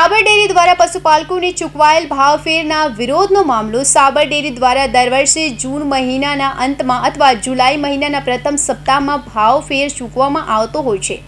સાબર dairy દ્વારા પશુપાલકોને ચૂકવાયેલ ભાવફેરના વિરોધનો મામલો સાબર ડેરી દ્વારા દર વર્ષે જૂન મહિનાના અંતમાં અથવા જુલાઈ મહિનાના પ્રથમ સપ્તાહમાં ભાવફેર ચૂકવામાં આવતો હોય છે.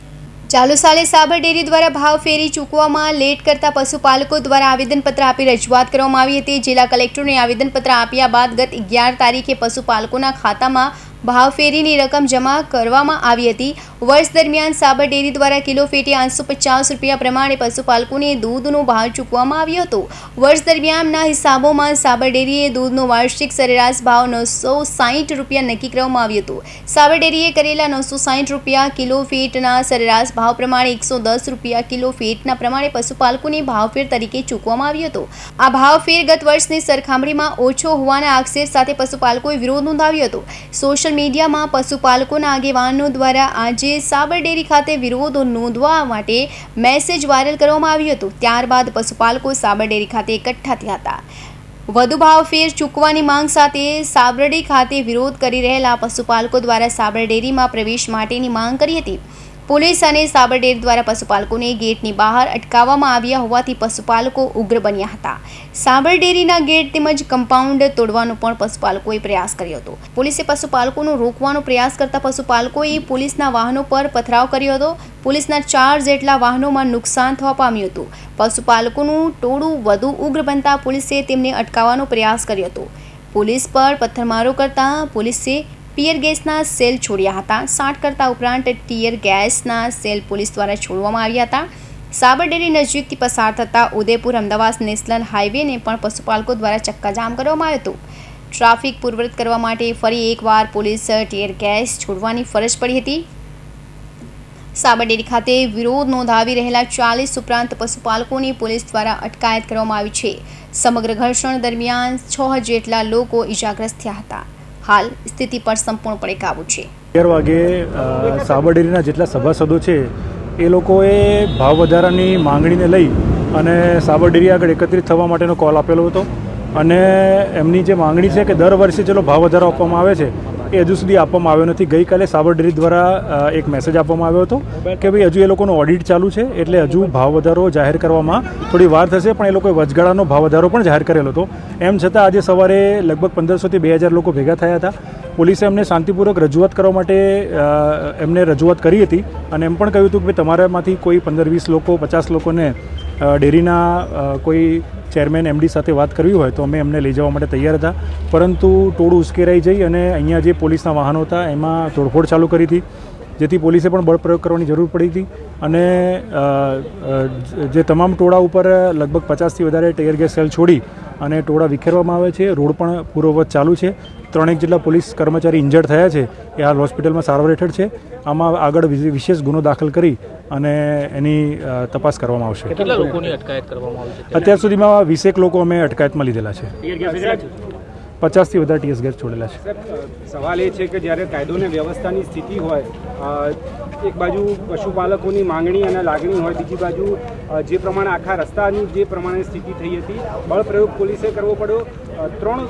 ચાલુ સાલે સાબર ડેરી દ્વારા ભાવ ફેરી ચૂકવવામાં લેટ કરતા પશુપાલકો દ્વારા આવેદનપત્ર આપી રજૂઆત કરવામાં આવી હતી. જિલ્લા કલેક્ટરને આવેદનપત્ર આપ્યા બાદ ગત અગિયાર તારીખે પશુપાલકોના ખાતામાં ભાવ ફેરીની રકમ જમા કરવામાં આવી હતી. વર્ષ દરમિયાન સાબર ડેરી દ્વારા કિલો ફેટી આઠસો પચાસ રૂપિયા પ્રમાણે પશુપાલકોને દૂધનો ભાવ ચૂકવવામાં આવ્યો હતો. વર્ષ દરમિયાનના હિસાબોમાં સાબર ડેરીએ દૂધનો વાર્ષિક સરેરાશ ભાવ નવસો સાહીઠ રૂપિયા નક્કી કરવામાં આવ્યો હતો. સાબર ડેરીએ કરેલા નવસો સાહીઠ રૂપિયા કિલો ફેટના સરેરાશ ભાવ પ્રમાણે એકસો દસ રૂપિયા કિલો ફેટના પ્રમાણે પશુપાલકોને ભાવફેર તરીકે ચૂકવવામાં આવ્યો હતો. આ ભાવફેર ગત વર્ષની સરખામણીમાં ઓછો હોવાના આક્ષેપ સાથે પશુપાલકોએ વિરોધ નોંધાવ્યો હતો. સોશિયલ મીડિયામાં પશુપાલકોના આગેવાનો દ્વારા આજે સાબર ડેરી ખાતે વિરોધ નોંધવા માટે મેસેજ વાયરલ કરવામાં આવ્યો હતો. ત્યારબાદ પશુપાલકો સાબર ડેરી ખાતે એકઠા થયા હતા. વધુ ભાવ ફેર ચૂકવાની માંગ સાથે સાબરડી ખાતે વિરોધ કરી રહેલા પશુપાલકો દ્વારા સાબર ડેરીમાં પ્રવેશ માટેની માંગ કરી હતી. પોલીસ અને સાબરડેર દ્વારા પશુપાલકોને ગેટની બહાર અટકાવવામાં આવ્યા હોવાથી પશુપાલકો ઉગ્ર બન્યા હતા. સાબરડેરીના ગેટ તેમજ કમ્પાઉન્ડ તોડવાનો પણ પશુપાલકોએ પ્રયાસ કર્યો હતો. પોલીસે પશુપાલકોનો રોકવાનો પ્રયાસ કરતા પશુપાલકોએ પોલીસના વાહનો પર પથરાવ કર્યો હતો. પોલીસના ચાર જેટલા વાહનોમાં નુકસાન થવા પામ્યું હતું. પશુપાલકોનું ટોળું વધુ ઉગ્ર બનતા પોલીસે તેમને અટકાવવાનો પ્રયાસ કર્યો હતો. પોલીસ પર પથ્થરમારો કરતા પોલીસે ટીયર ગેસના સેલ છોડ્યા હતા. સાઠ કરતા ઉપરાંત ટીયર ગેસના સેલ પોલીસ દ્વારા છોડવામાં આવ્યા હતા. સાબરડેરી નજીકથી પસાર થતા ઉદયપુર અમદાવાદ નેશનલ હાઈવેને પણ પશુપાલકો દ્વારા ચક્કાજામ કરવામાં આવ્યો હતો. ટ્રાફિક પૂર્વવત કરવા માટે ફરી એકવાર પોલીસ ટીયર ગેસ છોડવાની ફરજ પડી હતી. સાબરડેરી ખાતે વિરોધ નોંધાવી રહેલા ચાલીસ ઉપરાંત પશુપાલકોની પોલીસ દ્વારા અટકાયત કરવામાં આવી છે. સમગ્ર ઘર્ષણ દરમિયાન છ જેટલા લોકો ઇજાગ્રસ્ત થયા હતા. હાલ સ્થિતિ પર સંપૂર્ણપણે કાબુ છે. અગિયાર વાગે સાબરડેરીના સાબર ડેરીના જેટલા સભાસદો છે, એ લોકોએ ભાવ વધારાની માંગણીને લઈ અને સાબરડેરી આગળ એકત્રિત થવા માટેનો કોલ આપેલો હતો. અને એમની જે માંગણી છે કે દર વર્ષે ચલો ભાવ વધારો આપવામાં આવે છે એ હજુ સુધી આપવામાં આવ્યો નથી. ગઈકાલે સાબરડેરી દ્વારા એક મેસેજ આપવામાં આવ્યો હતો કે ભાઈ હજુ એ લોકોનો ઓડિટ ચાલુ છે, એટલે હજુ ભાવ વધારો જાહેર કરવામાં થોડી વાર થશે, પણ એ લોકોએ વચગાળાનો ભાવ વધારો પણ જાહેર કરેલો હતો. એમ છતાં આજે સવારે લગભગ પંદરસોથી બે હજાર લોકો ભેગા થયા હતા. પોલીસે એમને શાંતિપૂર્વક રજૂઆત કરવા માટે એમને રજૂઆત કરી હતી અને એમ પણ કહ્યું હતું કે તમારામાંથી કોઈ પંદર વીસ લોકો, પચાસ લોકોને ડેરીના કોઈ ચેરમેન એમડી સાથે વાત કરવી હોય તો અમે એમને લઈ જવા માટે તૈયાર હતા. પરંતુ ટોળું ઉશ્કેરાઈ જઈ અને અહીંયા જે પોલીસના વાહનો હતા, એમાં તોડફોડ ચાલુ કરી હતી, જેથી પોલીસે પણ બળપ્રયોગ કરવાની જરૂર પડી હતી. અને જે તમામ ટોળા ઉપર લગભગ પચાસથી વધારે ટેયર ગેસ સેલ છોડી અને ટોળા વિખેરવામાં આવે છે. રોડ પણ પૂર્વવત ચાલુ છે. ત્રણેક જેટલા પોલીસ કર્મચારી ઇન્જર્ડ થયા છે. એ હાલ હોસ્પિટલમાં સારવાર હેઠળ છે. આમાં આગળ વિશે- વિશેષ ગુનો દાખલ કરી અને એની તપાસ કરવામાં આવશે. કેટલા લોકોની અટકાયત કરવામાં આવી છે? અત્યાર સુધીમાં વીસેક લોકો અમે અટકાયતમાં લીધેલા છે? પચાસથી વધારે ટીએસ ગેસ છોડેલા છે. સવાલ એ છે કે જ્યારે કાયદો ને વ્યવસ્થાની સ્થિતિ હોય એક બાજુ પશુપાલકોની માંગણી અને લાગણી હોય, બીજી બાજુ જે પ્રમાણે આખા રસ્તાની જે પ્રમાણે સ્થિતિ થઈ હતી, બળપ્રયોગ પોલીસે કરવો પડ્યો ત્રણ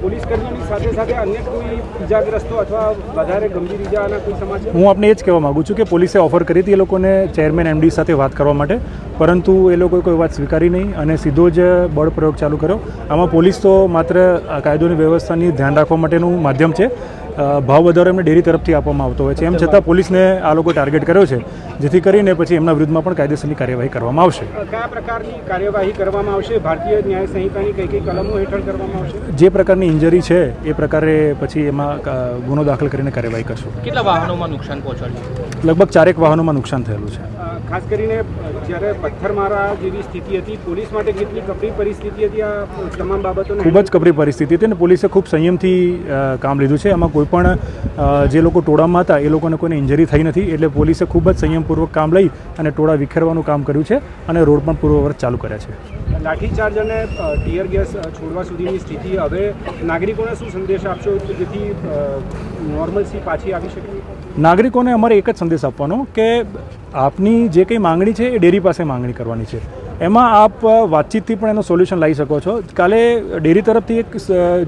પોલીસ સાથે સાથે અન્ય કોઈ ઇજાગ્રસ્તો અથવા વધારે ગંભીર ઇજાના કોઈ સમાચાર? હું આપને એ જ કહેવા માગું છું કે પોલીસે ઓફર કરી હતી એ લોકોને ચેરમેન એમડી સાથે વાત કરવા માટે, પરંતુ એ લોકોએ કોઈ વાત સ્વીકારી નહીં અને સીધો જ બળ પ્રયોગ ચાલુ કર્યો. આમાં પોલીસ તો માત્ર કાયદોની વ્યવસ્થાની ધ્યાન રાખવા માટેનું માધ્યમ છે. ભાવ વધારો એમને ડેરી તરફથી આપવામાં આવતો હોય છે. એમ છતાં પોલીસને આ લોકો ટાર્ગેટ કર્યો છે જેથી કરીને પછી એમના વિરુદ્ધમાં પણ કાયદેસરની કાર્યવાહી કરવામાં આવશે. કયા પ્રકારની કાર્યવાહી કરવામાં આવશે? ભારતીય ન્યાય સંહિતાની કઈ કઈ કલમો હેઠળ કરવામાં આવશે? જે પ્રકારની ઇન્જરી છે એ પ્રકારે પછી એમાં ગુનો દાખલ કરીને કાર્યવાહી કરશું. કેટલા વાહનોમાં નુકસાન પહોંચાડ્યું? લગભગ ચારેક વાહનોમાં નુકસાન થયેલું છે. ખાસ કરીને જ્યારે પથ્થરમારા જેવી સ્થિતિ હતી પોલીસ માટે કેટલી કપરી પરિસ્થિતિ હતી આ તમામ બાબતોને ખૂબ જ કપરી પરિસ્થિતિ હતી અને પોલીસે ખૂબ સંયમથી કામ લીધું છે. એમાં કોઈ પણ જે લોકો ટોળામાં હતા એ લોકોને કોઈને ઇન્જરી થઈ નથી. એટલે પોલીસે ખૂબ જ સંયમપૂર્વક કામ લઈ અને ટોળા વિખેરવાનું કામ કર્યું છે અને રોડ પણ પૂર્વવર્ત ચાલુ કર્યા છે. લાઠીચાર્જ અને ટીયર ગેસ છોડવા સુધીની સ્થિતિ હવે નાગરિકોને શું સંદેશ આપશો જેથી નોર્મલસી પાછી આવી શકે? નાગરિકોને અમારે એક જ સંદેશ આપવાનો કે આપની જે કંઈ માંગણી છે એ ડેરી પાસે માંગણી કરવાની છે. એમાં આપ વાતચીતથી પણ એનું સોલ્યુશન લાવી શકો છો. કાલે ડેરી તરફથી એક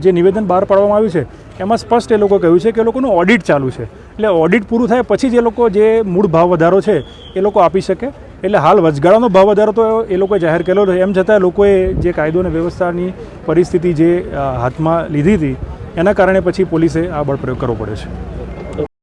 જે નિવેદન બહાર પાડવામાં આવ્યું છે, એમાં સ્પષ્ટ એ લોકો કહ્યું છે કે એ લોકોનું ઓડિટ ચાલુ છે. એટલે ઓડિટ પૂરું થાય પછી જ લોકો જે મૂળ ભાવ વધારો છે, એ લોકો આપી શકે. એટલે હાલ વચગાળાનો ભાવ વધારો તો એ લોકોએ જાહેર કરેલો છે એમ છતાં લોકોએ જે કાયદો અને વ્યવસ્થાની પરિસ્થિતિ જે હાથમાં લીધી હતી, એના કારણે પછી પોલીસે આ બળપ્રયોગ કરવો પડ્યો છે.